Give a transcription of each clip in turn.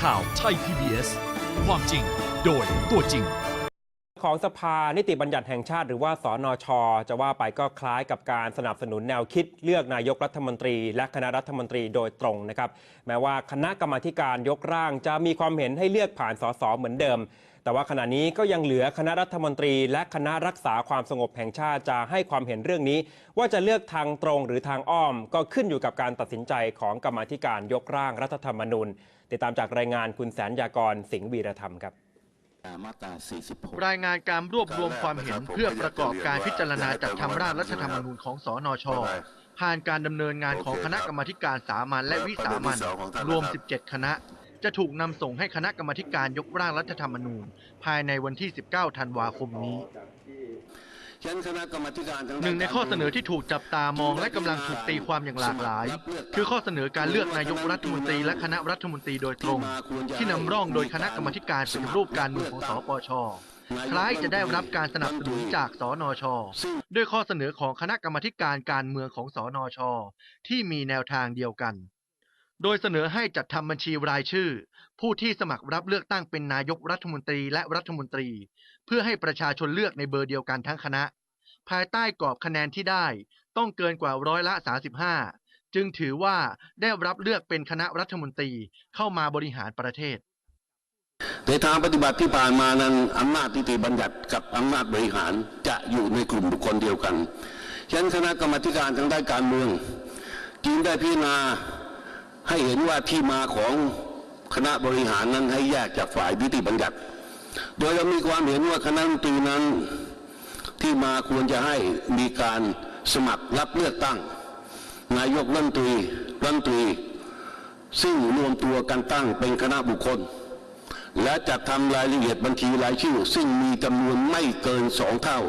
ข่าวไทย PBS ความจริงโดยตัวจริง ของสภานิติบัญญัติแห่งชาติหรือว่าสอนอชจะว่าไปก็คล้ายกับการสนับสนุนแนวคิดเลือกนายกรัฐมนตรี และคณะรัฐมนตรีโดยตรงนะครับแม้ว่าคณะกรรมาการยกร่างจะมีความเห็นให้เลือกผ่านสสเหมือนเดิม แต่ว่าขณะนี้ก็ยังเหลือคณะรัฐมนตรี และคณะรักษาความสงบแห่งชาติจะให้ความเห็นเรื่องนี้ ว่าจะเลือกทางตรงหรือทางอ้อม ก็ขึ้นอยู่กับการตัดสินใจของกรรมาการยกร่างรัฐธรรมนูญติดตามจากรายงานคุณแสนยากรสิงห์วีรธรรมครับ รา46รายงานการรวบรวมความเห็นเพื่อประกอบการพิจารณาจัดทำร่างรัฐธรรมนูญของสอนช ผ่านการดำเนินงานของคณะกรรมาธิการสามัญและวิสามัญรวม 17 คณะ จะถูกนำส่งให้คณะกรรมาธิการยกร่างรัฐธรรมนูญ ภายในวันที่ 19 ธันวาคมนี้ ฉันคณะกรรมาธิการทางด้าหนึ่งในข้อเสนอที่ถูกจับตามองและกำลังถูกตีความอย่างหลากหลาย คือข้อเสนอการเลือกนายกรัฐมนตรีและคณะรัฐมนตรีโดยตรง ที่นำร่องโดยคณะกรรมาธิการปฏิรูปการเมืองของสปชคล้ายจะได้รับการสนับสนุนจากสนช ด้วยข้อเสนอของคณะกรรมาธิการการเมืองของสนช ที่มีแนวทางเดียวกัน โดยเสนอให้จัดทำบัญชีรายชื่อ ผู้ที่สมัครรับเลือกตั้งเป็นนายกรัฐมนตรีและรัฐมนตรี เพื่อให้ประชาชนเลือกในเบอร์เดียวกันทั้งคณะ ภายใต้กรอบคะแนนที่ได้ต้องเกินกว่าร้อยละ 35 จึงถือว่าได้รับเลือกเป็นคณะรัฐมนตรีเข้ามาบริหารประเทศในทางปฏิบัติที่ผ่านมานั้นอำนาจนิติบัญญัติกับอำนาจบริหารจะอยู่ในกลุ่มบุคคลเดียวกันฉะนั้นคณะกรรมการทางด้านการเมืองจึงได้พิจารณา ให้เห็นว่าที่มาของคณะบริหารนั้นให้แยกจากฝ่ายนิติบัญญัติ โดยเรามีความเห็นว่าคณะรัฐมนตรีนั้นที่มาควรจะให้มีการสมัครรับเลือกตั้ง นายกรัฐมนตรีรัฐมนตรี ซึ่งรวมตัวกันตั้งเป็นคณะบุคคล และจัดทำรายละเอียดบัญชีรายชื่อ ซึ่งมีจำนวนไม่เกินสองเท่า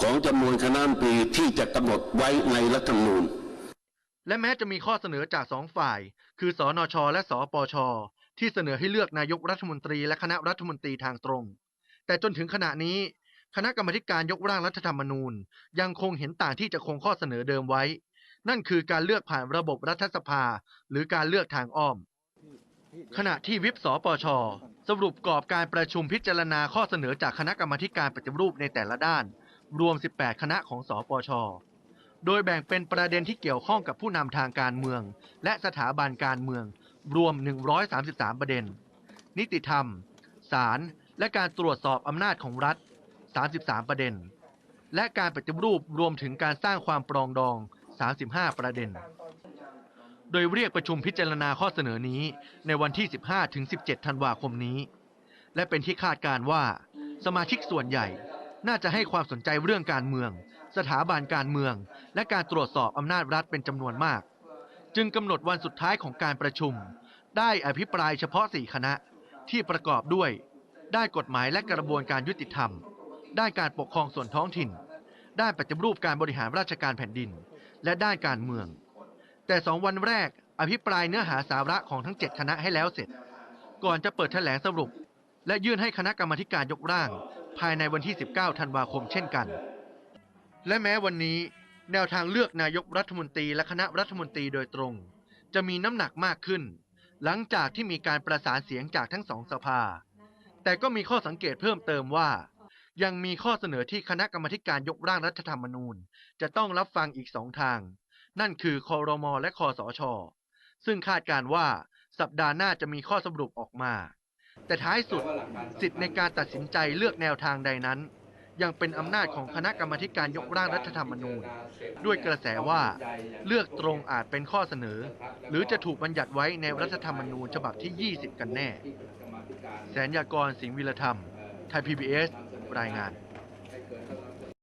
ของจำนวนคณะรัฐมนตรีที่จะกำหนดไว้ในรัฐธรรมนูญ และแม้จะมีข้อเสนอจากสองฝ่าย คือสอนชและสปชที่เสนอให้เลือกนายกรัฐมนตรีและคณะรัฐมนตรีทางตรง แต่จนถึงขณะนี้ คณะกรรมการยกร่างรัฐธรรมนูญ ยังคงเห็นต่างที่จะคงข้อเสนอเดิมไว้ นั่นคือการเลือกผ่านระบบรัฐสภา หรือการเลือกทางอ้อม ขณะที่วิปสปช สรุปกรอบการประชุมพิจารณาข้อเสนอจากคณะกรรมการปฏิรูปในแต่ละด้าน รวม 18 คณะของสปช โดยแบ่งเป็นประเด็นที่เกี่ยวข้องกับผู้นำทางการเมือง และสถาบันการเมือง รวม 133 ประเด็น นิติธรรม ศาล และการตรวจสอบอำนาจของรัฐ 33 ประเด็น และการปฏิรูปรวมถึงการสร้างความปรองดอง 35 ประเด็น โดยเรียกประชุมพิจารณาข้อเสนอนี้ในวันที่ 15-17 ธันวาคมนี้ และเป็นที่คาดการว่า สมาชิกส่วนใหญ่น่าจะให้ความสนใจเรื่องการเมือง สถาบันการเมือง และการตรวจสอบอำนาจรัฐเป็นจำนวนมาก จึงกำหนดวันสุดท้ายของการประชุม ได้อภิปรายเฉพาะสี่คณะที่ประกอบด้วย ได้กฎหมายและกระบวนการยุติธรรม ได้การปกครองส่วนท้องถิ่น ได้ปฏิรูปการบริหารราชการแผ่นดิน และด้านการเมือง แต่สองวันแรกอภิปรายเนื้อหาสาระของทั้ง 7 คณะให้แล้วเสร็จ ก่อนจะเปิดแถลงสรุป และยื่นให้คณะกรรมาการยกร่าง ภายในวันที่ 19 ธันวาคมเช่นกัน และแม้วันนี้แนวทางเลือกนายกรัฐมนตรีและคณะรัฐมนตรีโดยตรง จะมีน้ำหนักมากขึ้น หลังจากที่มีการประสานเสียงจากทั้งสองสภา แต่ก็มีข้อสังเกตเพิ่มเติมว่า ยังมีข้อเสนอที่คณะกรรมการยกร่างรัฐธรรมนูญ จะต้องรับฟังอีกสองทาง นั่นคือคอรมอและคอสชซึ่งคาดการว่าสัปดาห์หน้าจะมีข้อสรุปออกมา แต่ท้ายสุด สิทธิ์ในการตัดสินใจเลือกแนวทางใดนั้น ยังเป็นอำนาจของคณะกรรมการยกร่างรัฐธรรมนูญ ด้วยกระแสว่าเลือกตรงอาจเป็นข้อเสนอ หรือจะถูกบัญญัติไว้ในรัฐธรรมนูญฉบับที่ 20 กันแน่ แสนยากรสิงห์วิรธรรม ไทย PBS รายงาน